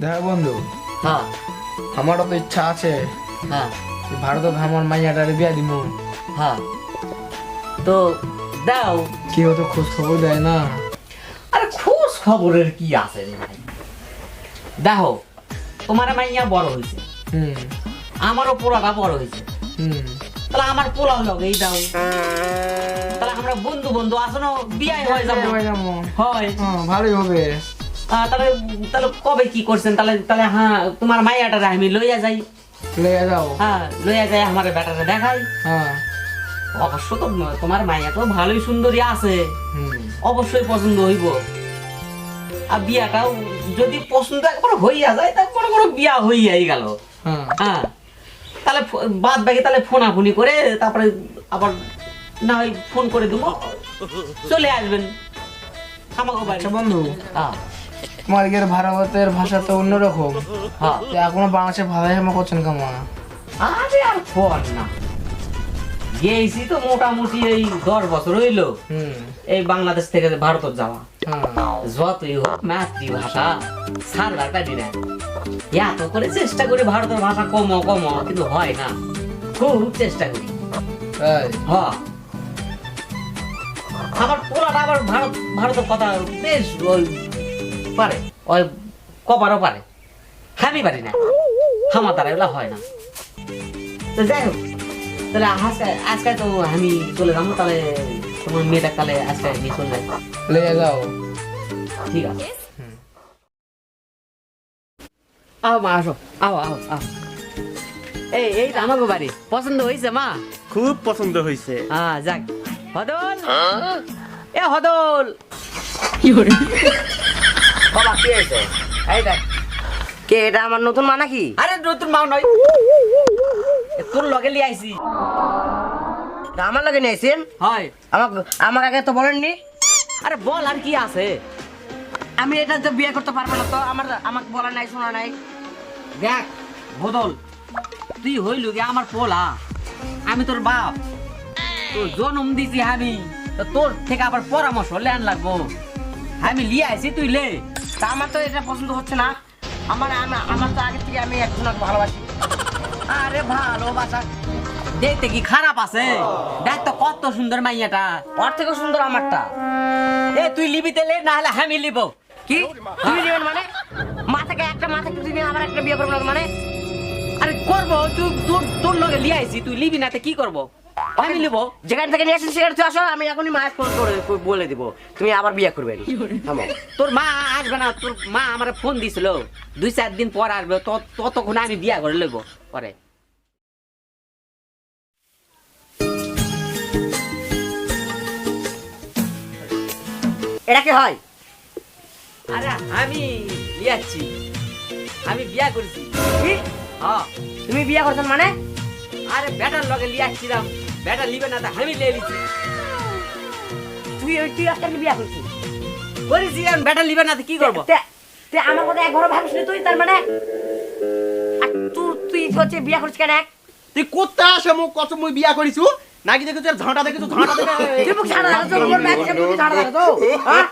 দেখ বন্ধু হ্যাঁ। আমারও তো ইচ্ছা আছে হ্যাঁ। ভারতত আমার মাইয়াটারে বিয়া দিব। হ্যাঁ। তো দাও। কেউ তো খোঁজ খবর দেয় না। আরে খোঁজ খবরের কি আছে রে ভাই? দেখো তোমার মাইয়া বড় হয়েছে হুম। আমারও পোলাটা বড় হয়েছে হুম। তাহলে আমার পোলা হলো এই দাও। তাহলে আমরা বন্ধু বন্ধু আসনো বিয়ে হয়ে যাব। হয়ে হয়। হ্যাঁ, ভালোই হবে। তাহলে তাহলে কবে কি করছেন? তাহলে তাহলে হ্যাঁ তোমার মাইয়াটারে আমি লইয়া যাই। লেগে যাও। হ্যাঁ লইয়া যাই আমার বেটারে দেখাই। হ্যাঁ। অবশ্য তো তোমার মাইয়া তো ভালোই সুন্দরী আছে। অবশ্যই পছন্দ হইব। আর বিয়াটাও যদি পছন্দ একবার হইয়া যায় তারপরে কোনো বিয়া হইয়াই গেল। হ্যাঁ। হ্যাঁ। তাহলে বাদ বাকি তাহলে ফোনাফুনি করে তারপরে আবার না হয় ফোন করে দেবো। চলে আসবেন। আমাকে বাড়ি। আচ্ছা বন্ধু। হ্যাঁ এর ভারতের ভাষা তো অন্যরকম। হ্যাঁ। তো এখনও বাংলাদেশের ভাষায় আমার করছেন কেমন? আরে আর ফোন না। গেছি তো মোটামুটি এই দশ বছর হইল। হুম। এই বাংলাদেশ থেকে ভারত যাওয়া। হ্যাঁ। যতই হোক মাতৃভাষা সারবার পারি না এত করে চেষ্টা করি ভারতের ভাষা কম কম কিন্তু হয় না। খুব চেষ্টা করি। তাই? হ আমার পোলাটা আবার ভারত ভারতের কথা বেশ ওই পারে ওই কবারও পারে। আমি পারি না। আমার দ্বারা এগুলো হয় না। তো যাই হোক তাহলে আজকে আজকে তো আমি চলে যাব তাহলে তোমার মেয়েটা তাহলে আজকে নিয়ে চলে যাই। যাও। ঠিক আছে। আও মা আসো। আও আও আও এই এই তো আমাকে বাড়ি। পছন্দ হয়েছে মা? খুব পছন্দ হয়েছে হ্যাঁ যাক। হদল। এ হদল। বাবা কি হয়েছে? কে এটা আমার নতুন মা নাকি? আরে নতুন মাও নয়। তোর লগে লিয়ে আইছি। আমার লাগে নিয়েছেন হয়। আমাকে আমাকে আগে তো বলেননি। আরে বল আর কি আছে? আমি এটা তো বিয়ে করতে পারব না তো আমার আমাকে বলা নাই শোনা নাই। দেখ বদল তুই হইলু গে আমার পোলা। আমি তোর বাপ। তোর জন্ম দিছি আমি। তো তোর থেকে আবার পরামর্শ লেন লাগবো। আমি লিয়ে আইছি তুই লে। তা আমার তো এটা পছন্দ হচ্ছে না। আমার আমার- তো আগে থেকে আমি একজনকে ভালোবাসি। আরে ভালোবাসা। দেখতে কি খারাপ আছে? দেখ তো কত সুন্দর মাইয়াটা। ওর থেকে সুন্দর আমারটা। এ তুই লিবি তেলে না হলে আমি লিব কি? তুমি নেবেন মানে? মাথাকে একটা মাথাকে তুমি আমার একটা বিয়ে করব মানে? আরে করব তুই তোর তোর লগে লিয়ে আইছি তুই লিবি না তো কি করব? আমি লিব যেখান থেকে নিয়ে আসেন সেখানে আসো আমি এখনই মায়ের ফোন করে বলে দিব। তুমি আবার বিয়ে করবে। থামো। তোর মা আসবে না তোর মা আমার ফোন দিছিল। দুই চার দিন পর আসবে ততক্ষণ আমি বিয়া করে লইব পরে। এটা কি হয়? আরে আমি লিয়াচ্ছি আমি বিয়া করছি? হ্যাঁ। তুমি বিয়ে করছেন মানে? আরে বেটার লগে লিয়াচ্ছিলাম বেটা লিবে না তা আমি লিয়ে লিছি তুই ওই তুই একটা বিয়ে করছিস? করেছি আমি বেটা লিবে না তো কি করব? তে- তে আমার কথা একবারও ভাবিস নি তুই তার মানে? তুই তুই হচ্ছে বিয়ে করছিস কেন? এক তুই কোথা আসে মোক কত মুই বিয়া করিছু? নাকি দেখো তোর ঝাঁটা দেখেছ ঝাঁটা দেখে তুই মুখ ছাড়া দাও তোর ব্যাগ সব তুই ছাড়া দাও তো হ্যাঁ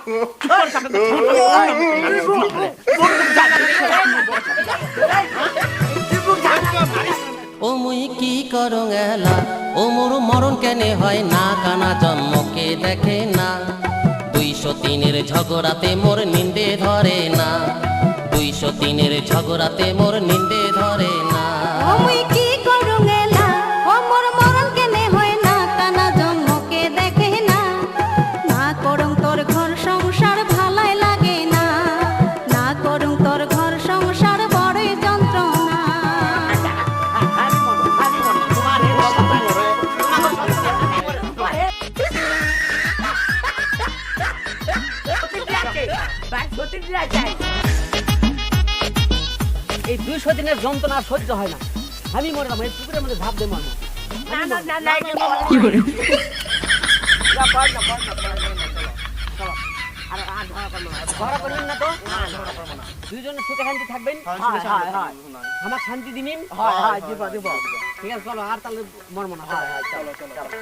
ও মুই কি করং এলা? ও মোর মরণ কেনে হয় না, কানা জন্মকে দেখে না। দুইশো তিনের ঝগড়াতে মোর নিন্দে ধরে না। দুইশো তিনের ঝগড়াতে মোর নিন্দে ধরে এই দুইশো দিনের যন্ত্রণা সহ্য হয় না। আমি মরলাম এই পুকুরের মধ্যে ধাপ দিয়ে মরবো। শান্তি আমার ঠিক আছে চলো আর তাহলে মরবো না। চলো।